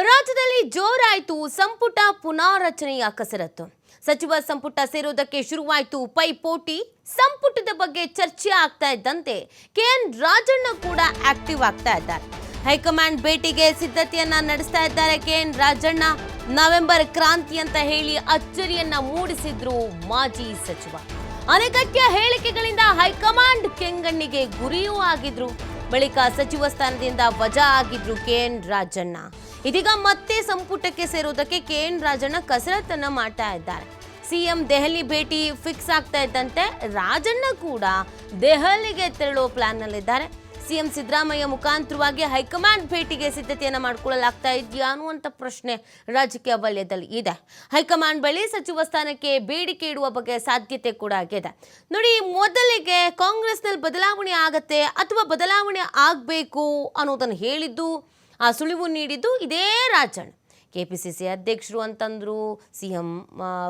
ರಾಜ್ಯದಲ್ಲಿ ಜೋರಾಯಿತು ಸಂಪುಟ ಪುನಾರಚನೆಯ ಕಸರತ್ತು. ಸಚಿವ ಸಂಪುಟ ಸೇರೋದಕ್ಕೆ ಶುರುವಾಯಿತು ಪೈಪೋಟಿ ಸಂಪುಟದ ಬಗ್ಗೆ ಚರ್ಚೆ ಆಗ್ತಾ ಇದ್ದಂತೆ ಕೆಎನ್ ರಾಜಣ್ಣ ಕೂಡ ಆಕ್ಟಿವ್ ಆಗ್ತಾ ಇದ್ದಾರೆ. ಹೈಕಮಾಂಡ್ ಭೇಟಿಗೆ ಸಿದ್ಧತೆಯನ್ನ ನಡೆಸ್ತಾ ಇದ್ದಾರೆ ಕೆಎನ್ ರಾಜಣ್ಣ. ನವೆಂಬರ್ ಕ್ರಾಂತಿ ಅಂತ ಹೇಳಿ ಅಚ್ಚರಿಯನ್ನ ಮೂಡಿಸಿದ್ರು ಮಾಜಿ ಸಚಿವ. ಅನಗತ್ಯ ಹೇಳಿಕೆಗಳಿಂದ ಹೈಕಮಾಂಡ್ ಕೆಂಗಣ್ಣಿಗೆ ಗುರಿಯೂ ಆಗಿದ್ರು. ಬಳಿಕ ಸಚಿವ ಸ್ಥಾನದಿಂದ ವಜಾ ಆಗಿದ್ರು ಕೆಎನ್ ರಾಜಣ್ಣ. ಇದೀಗ ಮತ್ತೆ ಸಂಪುಟಕ್ಕೆ ಸೇರುವುದಕ್ಕೆ ಕೆ ಎನ್ ರಾಜಣ್ಣ ಕಸರತ್ತನ್ನ ಮಾಡ್ತಾ ಇದ್ದಾರೆ. ಸಿಎಂ ದೆಹಲಿ ಭೇಟಿ ಫಿಕ್ಸ್ ಆಗ್ತಾ ಇದ್ದಂತೆ ರಾಜಣ್ಣ ಕೂಡ ದೆಹಲಿಗೆ ತೆರಳೋ ಪ್ಲಾನ್ನಲ್ಲಿದ್ದಾರೆ. ಸಿಎಂ ಸಿದ್ದರಾಮಯ್ಯ ಮುಖಾಂತರವಾಗಿ ಹೈಕಮಾಂಡ್ ಭೇಟಿಗೆ ಸಿದ್ಧತೆಯನ್ನು ಮಾಡಿಕೊಳ್ಳಲಾಗ್ತಾ ಇದೆಯಾ ಅನ್ನುವಂಥ ಪ್ರಶ್ನೆ ರಾಜಕೀಯ ವಲಯದಲ್ಲಿ ಇದೆ. ಹೈಕಮಾಂಡ್ ಬಳಿ ಸಚಿವ ಸ್ಥಾನಕ್ಕೆ ಬೇಡಿಕೆ ಇಡುವ ಬಗ್ಗೆ ಸಾಧ್ಯತೆ ಕೂಡ ಆಗಿದೆ. ನೋಡಿ, ಮೊದಲಿಗೆ ಕಾಂಗ್ರೆಸ್ನಲ್ಲಿ ಬದಲಾವಣೆ ಆಗತ್ತೆ ಅಥವಾ ಬದಲಾವಣೆ ಆಗಬೇಕು ಅನ್ನೋದನ್ನು ಹೇಳಿದ್ದು ಆ ಸುಳಿವು ನೀಡಿದ್ದು ಇದೇ Rajanna. K P C C ಅಧ್ಯಕ್ಷರು ಅಂತಂದರು ಸಿ ಎಂ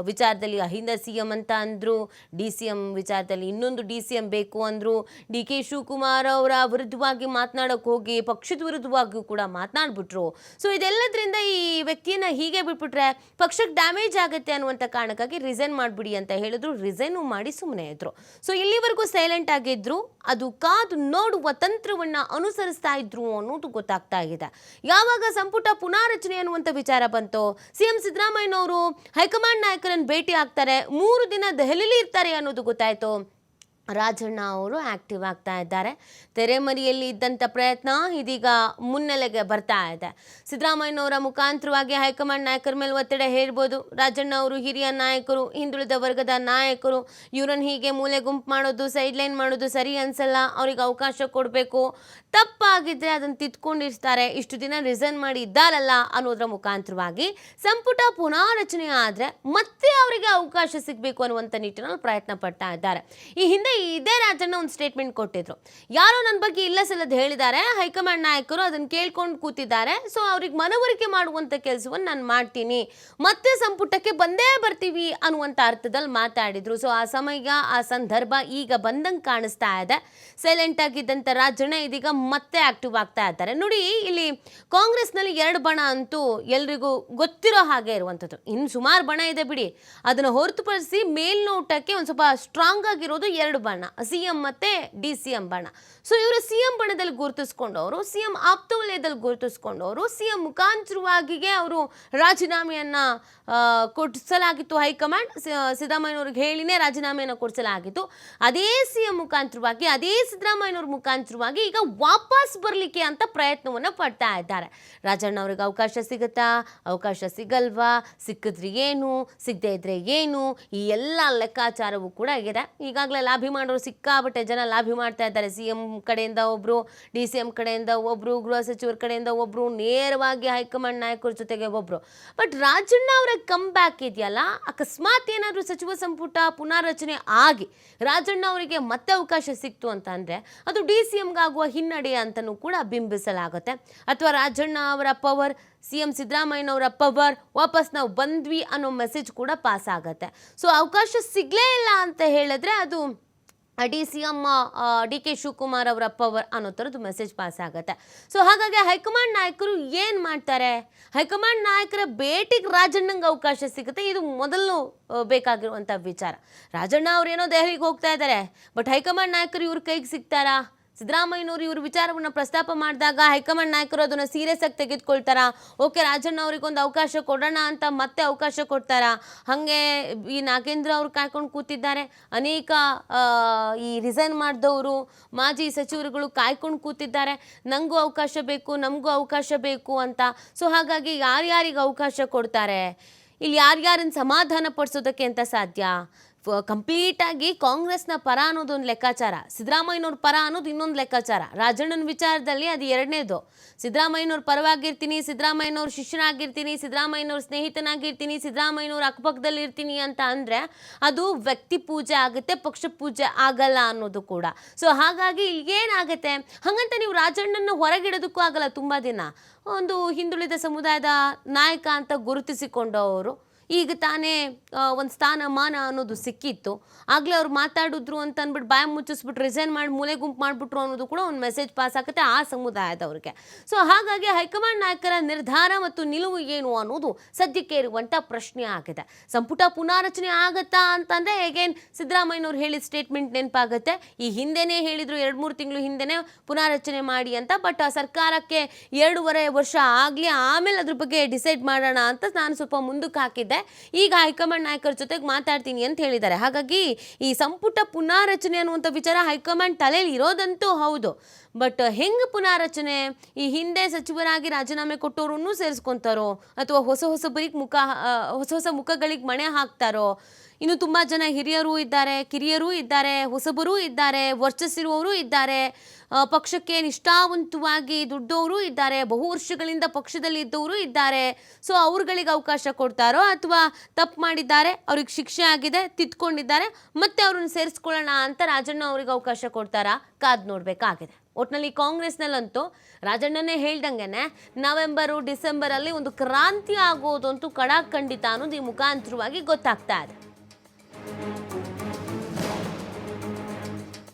ವಿಚಾರದಲ್ಲಿ ಅಹಿಂದ ಸಿ ಎಂ ಅಂತ ಅಂದರು, ಡಿ ಸಿ ಎಂ ವಿಚಾರದಲ್ಲಿ ಇನ್ನೊಂದು ಡಿ ಸಿ ಎಂ ಬೇಕು ಅಂದರು. ಡಿ ಕೆ ಶಿವಕುಮಾರ್ ಅವರ ವಿರುದ್ಧವಾಗಿ ಮಾತನಾಡೋಕೆ ಹೋಗಿ, ಪಕ್ಷದ ವಿರುದ್ಧವಾಗಿಯೂ ಕೂಡ ಮಾತನಾಡ್ಬಿಟ್ರು. ಸೊ ಇದೆಲ್ಲದರಿಂದ ಈ ವ್ಯಕ್ತಿಯನ್ನು ಹೀಗೆ ಬಿಟ್ಬಿಟ್ರೆ ಪಕ್ಷಕ್ಕೆ ಡ್ಯಾಮೇಜ್ ಆಗುತ್ತೆ ಅನ್ನುವಂಥ ಕಾರಣಕ್ಕಾಗಿ ರಿಸೈನ್ ಮಾಡಿಬಿಡಿ ಅಂತ ಹೇಳಿದ್ರು. ರಿಸೈನು ಮಾಡಿ ಸುಮ್ಮನೆ ಇದ್ರು. ಸೊ ಇಲ್ಲಿವರೆಗೂ ಸೈಲೆಂಟ್ ಆಗಿದ್ರು. ಅದು ಕಾದು ನೋಡುವ ತಂತ್ರವನ್ನ ಅನುಸರಿಸ್ತಾ ಇದ್ರು ಅನ್ನೋದು ಗೊತ್ತಾಗ್ತಾ ಇದೆ. ಯಾವಾಗ ಸಂಪುಟ ಪುನಾರಚನೆ ಅನ್ನುವಂಥ ವಿಚಾರ ಬಂತು. ಸಿಎಂ ಸಿದ್ದರಾಮಯ್ಯನವರು ಹೈಕಮಾಂಡ್ ನಾಯಕರನ್ನು ಭೇಟಿ ಆಗ್ತಾರೆ. ಮೂರು ದಿನ ದೆಹಲಿಲಿ ಇರ್ತಾರೆ ಅನ್ನೋದು ಗೊತ್ತಾಯ್ತು. ರಾಜಣ್ಣ ಅವರು ಆಕ್ಟಿವ್ ಆಗ್ತಾ ಇದ್ದಾರೆ. ತೆರೆಮರಿಯಲ್ಲಿ ಇದ್ದಂಥ ಪ್ರಯತ್ನ ಇದೀಗ ಮುನ್ನೆಲೆಗೆ ಬರ್ತಾ ಇದೆ. ಸಿದ್ದರಾಮಯ್ಯನವರ ಮುಖಾಂತರವಾಗಿ ಹೈಕಮಾಂಡ್ ನಾಯಕರ ಮೇಲೆ ಒತ್ತಡ ಹೇರ್ಬೋದು. ರಾಜಣ್ಣ ಅವರು ಹಿರಿಯ ನಾಯಕರು, ಹಿಂದುಳಿದ ವರ್ಗದ ನಾಯಕರು, ಇವರನ್ನು ಹೀಗೆ ಮೂಲೆ ಗುಂಪು ಮಾಡೋದು ಸೈಡ್ಲೈನ್ ಮಾಡೋದು ಸರಿ ಅನ್ಸಲ್ಲ. ಅವ್ರಿಗೆ ಅವಕಾಶ ಕೊಡಬೇಕು. ತಪ್ಪಾಗಿದ್ರೆ ಅದನ್ನು ತಿದ್ಕೊಂಡಿರ್ತಾರೆ. ಇಷ್ಟು ದಿನ ರಿಸೈನ್ ಮಾಡಿ ಇದ್ದಾರಲ್ಲ ಅನ್ನೋದ್ರ ಮುಖಾಂತರವಾಗಿ ಸಂಪುಟ ಪುನಾರಚನೆ ಆದರೆ ಮತ್ತೆ ಅವರಿಗೆ ಅವಕಾಶ ಸಿಗಬೇಕು ಅನ್ನುವಂಥ ನಿಟ್ಟಿನಲ್ಲಿ ಪ್ರಯತ್ನ ಪಡ್ತಾ ಇದ್ದಾರೆ. ಈ ಹಿಂದೆ ಇದೇ ರಾಜಣ್ಣ ಒಂದು ಸ್ಟೇಟ್ಮೆಂಟ್ ಕೊಟ್ಟಿದ್ರು. ಯಾರೋ ನನ್ನ ಬಗ್ಗೆ ಇಲ್ಲ ಸಲ್ಲದ ಹೇಳಿದ್ದಾರೆ, ಹೈಕಮಾಂಡ್ ನಾಯಕರು ಅದನ್ನು ಕೇಳ್ಕೊಂಡು ಕೂತಿದ್ದಾರೆ ಸೊ ಅವ್ರಿಗೆ ಮನವರಿಕೆ ಮಾಡುವಂಥ ಕೆಲಸವನ್ನು ನಾನು ಮಾಡ್ತೀನಿ. ಮತ್ತೆ ಸಂಪುಟಕ್ಕೆ ಬಂದೇ ಬರ್ತೀವಿ ಅನ್ನುವಂಥ ಅರ್ಥದಲ್ಲಿ ಮಾತಾಡಿದ್ರು. ಸೊ ಆ ಸಮಯ, ಆ ಸಂದರ್ಭ ಈಗ ಬಂದಂಗೆ ಕಾಣಿಸ್ತಾ ಇದೆ. ಸೈಲೆಂಟ್ ಆಗಿದ್ದಂಥ ರಾಜಣ್ಣ ಇದೀಗ ಮತ್ತೆ ಆಕ್ಟಿವ್ ಆಗ್ತಾ ಇದ್ದಾರೆ. ನೋಡಿ, ಇಲ್ಲಿ ಕಾಂಗ್ರೆಸ್ನಲ್ಲಿ ಎರಡು ಬಣ ಅಂತೂ ಎಲ್ರಿಗೂ ಗೊತ್ತಿರೋ ಹಾಗೆ ಇರುವಂಥದ್ದು. ಇನ್ನು ಸುಮಾರು ಬಣ ಇದೆ ಬಿಡಿ. ಅದನ್ನು ಹೊರತುಪಡಿಸಿ ಮೇಲ್ನೋಟಕ್ಕೆ ಒಂದು ಸ್ವಲ್ಪ ಸ್ಟ್ರಾಂಗ್ ಆಗಿರೋದು ಎರಡು ಬಣ ಸಿ ಎಂ ಮತ್ತು ಡಿ ಸಿ ಎಂ ಬಣ ಸೊ ಇವರು ಸಿ ಎಂ ಬಣದಲ್ಲಿ ಗುರುತಿಸ್ಕೊಂಡವರು, ಸಿ ಎಂ ಆಪ್ತ ವಲಯದಲ್ಲಿ ಗುರುತಿಸ್ಕೊಂಡವರು, ಸಿ ಎಂ ಮುಖಾಂತರವಾಗಿಗೆ ಅವರು ರಾಜೀನಾಮೆಯನ್ನು ಕೊಡಿಸಲಾಗಿತ್ತು ಹೈಕಮಾಂಡ್. ಸಿದ್ದರಾಮಯ್ಯ ಸಿದ್ದರಾಮಯ್ಯನವ್ರಿಗೆ ಹೇಳಿನೇ ರಾಜೀನಾಮೆಯನ್ನು ಕೊಡಿಸಲಾಗಿತ್ತು. ಅದೇ ಸಿ ಎಂ ಮುಖಾಂತರವಾಗಿ, ಅದೇ ಸಿದ್ದರಾಮಯ್ಯನವ್ರ ಮುಖಾಂತರವಾಗಿ ಈಗ ವಾಪಸ್ ಬರಲಿಕ್ಕೆ ಅಂತ ಪ್ರಯತ್ನವನ್ನು ಪಡ್ತಾ ಇದ್ದಾರೆ. ರಾಜಣ್ಣ ಅವ್ರಿಗೆ ಅವಕಾಶ ಸಿಗುತ್ತಾ? ಅವಕಾಶ ಸಿಗಲ್ವಾ? ಸಿಕ್ಕಿದ್ರೆ ಏನು? ಸಿಗದೆ ಇದ್ರೆ ಏನು? ಈ ಎಲ್ಲ ಲೆಕ್ಕಾಚಾರವೂ ಕೂಡ ಆಗಿದೆ. ಈಗಾಗಲೇ ಲಾಭಿ ಮಾಡೋರು ಸಿಕ್ಕಾಬಿಟ್ಟೆ ಜನ ಲಾಭಿ ಮಾಡ್ತಾ ಇದ್ದಾರೆ. ಸಿ ಎಂ ಕಡೆಯಿಂದ ಒಬ್ಬರು ಡಿ ಸಿ ಎಂ ಕಡೆಯಿಂದ ಒಬ್ಬರು ಗೃಹ ಸಚಿವರ ಕಡೆಯಿಂದ ಒಬ್ಬರು ನೇರವಾಗಿ ಹೈಕಮಾಂಡ್ ನಾಯಕರ ಜೊತೆಗೆ ಒಬ್ಬರು ಬಟ್ ರಾಜಣ್ಣ ಅವರ ಕಮ್ ಬ್ಯಾಕ್ ಇದೆಯಲ್ಲ? ಅಕಸ್ಮಾತ್ ಏನಾದರೂ ಸಚಿವ ಸಂಪುಟ ಪುನಾರಚನೆ ಆಗಿ ರಾಜಣ್ಣ ಅವರಿಗೆ ಮತ್ತೆ ಅವಕಾಶ ಸಿಕ್ತು ಅಂತ ಅಂದರೆ ಅದು ಡಿ ಸಿ ಎಮ್ಗಾಗುವ ಹಿನ್ನಡೆ ಅಂತಲೂ ಕೂಡ ಬಿಂಬಿಸಲಾಗುತ್ತೆ. ಅಥವಾ ರಾಜಣ್ಣ ಅವರ ಪವರ್ ಸಿ ಎಂ ಸಿದ್ದರಾಮಯ್ಯನವರ ಪವರ್ ವಾಪಸ್ ನಾವು ಬಂದ್ವಿ ಅನ್ನೋ ಮೆಸೇಜ್ ಕೂಡ ಪಾಸ್ ಆಗುತ್ತೆ. ಸೊ ಅವಕಾಶ ಸಿಗಲೇ ಇಲ್ಲ ಅಂತ ಹೇಳಿದ್ರೆ ಅದು D C M D K Shivakumar ಅವರ ಪವರ್ ಅನ್ನೋ ಥರದ್ದು ಮೆಸೇಜ್ ಪಾಸ್ ಆಗುತ್ತೆ. ಸೊ ಹಾಗಾಗಿ ಹೈಕಮಾಂಡ್ ನಾಯಕರು ಏನು ಮಾಡ್ತಾರೆ? ಹೈಕಮಾಂಡ್ ನಾಯಕರ ಭೇಟಿಗೆ ರಾಜಣ್ಣಂಗೆ ಅವಕಾಶ ಸಿಗುತ್ತೆ. ಇದು ಮೊದಲು ಬೇಕಾಗಿರುವಂಥ ವಿಚಾರ. ರಾಜಣ್ಣ ಅವರೇನೋ ದೆಹಲಿಗೆ ಹೋಗ್ತಾ ಇದ್ದಾರೆ ಬಟ್ ಹೈಕಮಾಂಡ್ ನಾಯಕರು ಇವ್ರ ಕೈಗೆ ಸಿಗ್ತಾರಾ? ಸಿದ್ದರಾಮಯ್ಯನವರು ಇವ್ರ ವಿಚಾರವನ್ನು ಪ್ರಸ್ತಾಪ ಮಾಡಿದಾಗ ಹೈಕಮಾಂಡ್ ನಾಯಕರು ಅದನ್ನು ಸೀರಿಯಸ್ ಆಗಿ ತೆಗೆದುಕೊಳ್ತಾರಾ? ಓಕೆ, ರಾಜಣ್ಣ ಅವರಿಗೊಂದು ಅವಕಾಶ ಕೊಡೋಣ ಅಂತ ಮತ್ತೆ ಅವಕಾಶ ಕೊಡ್ತಾರಾ? ಹಾಗೆ ಈ ನಾಗೇಂದ್ರ ಅವರು ಕಾಯ್ಕೊಂಡು ಕೂತಿದ್ದಾರೆ. ಅನೇಕ ಈ ರಿಸೈನ್ ಮಾಡಿದವರು, ಮಾಜಿ ಸಚಿವರುಗಳು ಕಾಯ್ಕೊಂಡು ಕೂತಿದ್ದಾರೆ. ನನಗೂ ಅವಕಾಶ ಬೇಕು, ನಮಗೂ ಅವಕಾಶ ಬೇಕು ಅಂತ. ಸೊ ಹಾಗಾಗಿ ಯಾರ್ಯಾರಿಗೆ ಅವಕಾಶ ಕೊಡ್ತಾರೆ? ಇಲ್ಲಿ ಯಾರ್ಯಾರನ್ನ ಸಮಾಧಾನ ಪಡಿಸೋದಕ್ಕೆ ಅಂತ ಸಾಧ್ಯ? ಕಂಪ್ಲೀಟಾಗಿ ಕಾಂಗ್ರೆಸ್ನ ಪರ ಅನ್ನೋದು ಒಂದು ಲೆಕ್ಕಾಚಾರ, ಸಿದ್ದರಾಮಯ್ಯನವ್ರ ಪರ ಅನ್ನೋದು ಇನ್ನೊಂದು ಲೆಕ್ಕಾಚಾರ. ರಾಜಣ್ಣನ ವಿಚಾರದಲ್ಲಿ ಅದು ಎರಡನೇದು. ಸಿದ್ದರಾಮಯ್ಯನವ್ರ ಪರವಾಗಿರ್ತೀನಿ, ಸಿದ್ದರಾಮಯ್ಯನವ್ರ ಶಿಷ್ಯನಾಗಿರ್ತೀನಿ, ಸಿದ್ದರಾಮಯ್ಯನವ್ರ ಸ್ನೇಹಿತನಾಗಿರ್ತೀನಿ, ಸಿದ್ದರಾಮಯ್ಯನವ್ರ ಅಕ್ಕಪಕ್ಕದಲ್ಲಿ ಇರ್ತೀನಿ ಅಂತ ಅಂದರೆ ಅದು ವ್ಯಕ್ತಿ ಪೂಜೆ ಆಗುತ್ತೆ, ಪಕ್ಷ ಪೂಜೆ ಆಗಲ್ಲ ಅನ್ನೋದು ಕೂಡ. ಸೊ ಹಾಗಾಗಿ ಇಲ್ಲಿ ಏನಾಗುತ್ತೆ? ಹಾಗಂತ ನೀವು ರಾಜಣ್ಣನ ಹೊರಗಿಡೋದಕ್ಕೂ ಆಗಲ್ಲ ತುಂಬ ದಿನ. ಒಂದು ಹಿಂದುಳಿದ ಸಮುದಾಯದ ನಾಯಕ ಅಂತ ಗುರುತಿಸಿಕೊಂಡವರು. ಈಗ ತಾನೇ ಒಂದು ಸ್ಥಾನಮಾನ ಅನ್ನೋದು ಸಿಕ್ಕಿತ್ತು. ಆಗಲೇ ಅವ್ರು ಮಾತಾಡಿದ್ರು ಅಂತ ಅಂದ್ಬಿಟ್ಟು ಬಾಯ ಮುಚ್ಚಿಸ್ಬಿಟ್ಟು ರಿಸೈನ್ ಮಾಡಿ ಮೂಲೆ ಗುಂಪು ಮಾಡಿಬಿಟ್ರು ಅನ್ನೋದು ಕೂಡ ಒಂದು ಮೆಸೇಜ್ ಪಾಸ್ ಆಗುತ್ತೆ ಆ ಸಮುದಾಯದವ್ರಿಗೆ ಸೊ ಹಾಗಾಗಿ ಹೈಕಮಾಂಡ್ ನಾಯಕರ ನಿರ್ಧಾರ ಮತ್ತು ನಿಲುವು ಏನು ಅನ್ನೋದು ಸದ್ಯಕ್ಕೆ ಇರುವಂಥ ಪ್ರಶ್ನೆ ಆಗಿದೆ. ಸಂಪುಟ ಪುನಾರಚನೆ ಆಗತ್ತಾ ಅಂತಂದರೆ ಹೇಗೇನು ಸಿದ್ದರಾಮಯ್ಯನವ್ರು ಹೇಳಿದ ಸ್ಟೇಟ್ಮೆಂಟ್ ನೆನಪಾಗುತ್ತೆ. ಈ ಹಿಂದೆನೇ ಹೇಳಿದರು, ಎರಡು ಮೂರು ತಿಂಗಳು ಹಿಂದೆನೇ ಪುನಾರಚನೆ ಮಾಡಿ ಅಂತ ಬಟ್ ಸರ್ಕಾರಕ್ಕೆ ಎರಡೂವರೆ ವರ್ಷ ಆಗಲಿ, ಆಮೇಲೆ ಅದ್ರ ಬಗ್ಗೆ ಡಿಸೈಡ್ ಮಾಡೋಣ ಅಂತ ನಾನು ಸ್ವಲ್ಪ ಮುಂದಕ್ಕೆ ಹಾಕಿದ್ದೆ. ಈಗ ಹೈಕಮಾಂಡ್ ನಾಯಕರ ಜೊತೆಗೆ ಮಾತಾಡ್ತೀನಿ ಅಂತ ಹೇಳಿದ್ದಾರೆ. ಹಾಗಾಗಿ ಈ ಸಂಪುಟ ಪುನಾರಚನೆ ಅನ್ನುವಂಥ ವಿಚಾರ ಹೈಕಮಾಂಡ್ ತಲೆಯಲ್ಲಿ ಇರೋದಂತೂ ಹೌದು. ಬಟ್ ಹೆಂಗೆ ಪುನಾರಚನೆ? ಈ ಹಿಂದೆ ಸಚಿವರಾಗಿ ರಾಜೀನಾಮೆ ಕೊಟ್ಟವ್ರನ್ನೂ ಸೇರಿಸ್ಕೊಂತಾರೋ? ಅಥವಾ ಹೊಸ ಹೊಸಬರಿಗೆ ಮುಖ ಹೊಸ ಹೊಸ ಮುಖಗಳಿಗೆ ಮಣೆ ಹಾಕ್ತಾರೋ? ಇನ್ನು ತುಂಬ ಜನ ಹಿರಿಯರು ಇದ್ದಾರೆ, ಕಿರಿಯರೂ ಇದ್ದಾರೆ, ಹೊಸಬರೂ ಇದ್ದಾರೆ, ವರ್ಚಸ್ಸಿರುವವರು ಇದ್ದಾರೆ. ಪಕ್ಷಕ್ಕೆ ನಿಷ್ಠಾವಂತವಾಗಿ ದುಡ್ಡವರು ಇದ್ದಾರೆ, ಬಹು ವರ್ಷಗಳಿಂದ ಪಕ್ಷದಲ್ಲಿ ಇದ್ದವರು ಇದ್ದಾರೆ. ಸೊ ಅವ್ರುಗಳಿಗೆ ಅವಕಾಶ ಕೊಡ್ತಾರೋ ಅಥವಾ ತಪ್ಪು ಮಾಡಿದ್ದಾರೆ, ಅವ್ರಿಗೆ ಶಿಕ್ಷೆ ಆಗಿದೆ, ತಿದ್ಕೊಂಡಿದ್ದಾರೆ, ಮತ್ತೆ ಅವ್ರನ್ನ ಸೇರಿಸ್ಕೊಳ್ಳೋಣ ಅಂತ ರಾಜಣ್ಣ ಅವ್ರಿಗೆ ಅವಕಾಶ ಕೊಡ್ತಾರಾ? ಕಾದ್ ನೋಡಬೇಕಾಗಿದೆ ಒಟ್ನಲ್ಲಿ ಕಾಂಗ್ರೆಸ್ನಲ್ಲಂತೂ ರಾಜಣ್ಣನೇ ಹೇಳ್ದಂಗೆನೆ ನವೆಂಬರು, ಡಿಸೆಂಬರಲ್ಲಿ ಒಂದು ಕ್ರಾಂತಿ ಆಗೋದಂತೂ ಕಡಾಖಂಡಿತ ಅನ್ನೋದು ಈ ಮುಖಾಂತರವಾಗಿ ಗೊತ್ತಾಗ್ತಾ ಇದೆ. thank you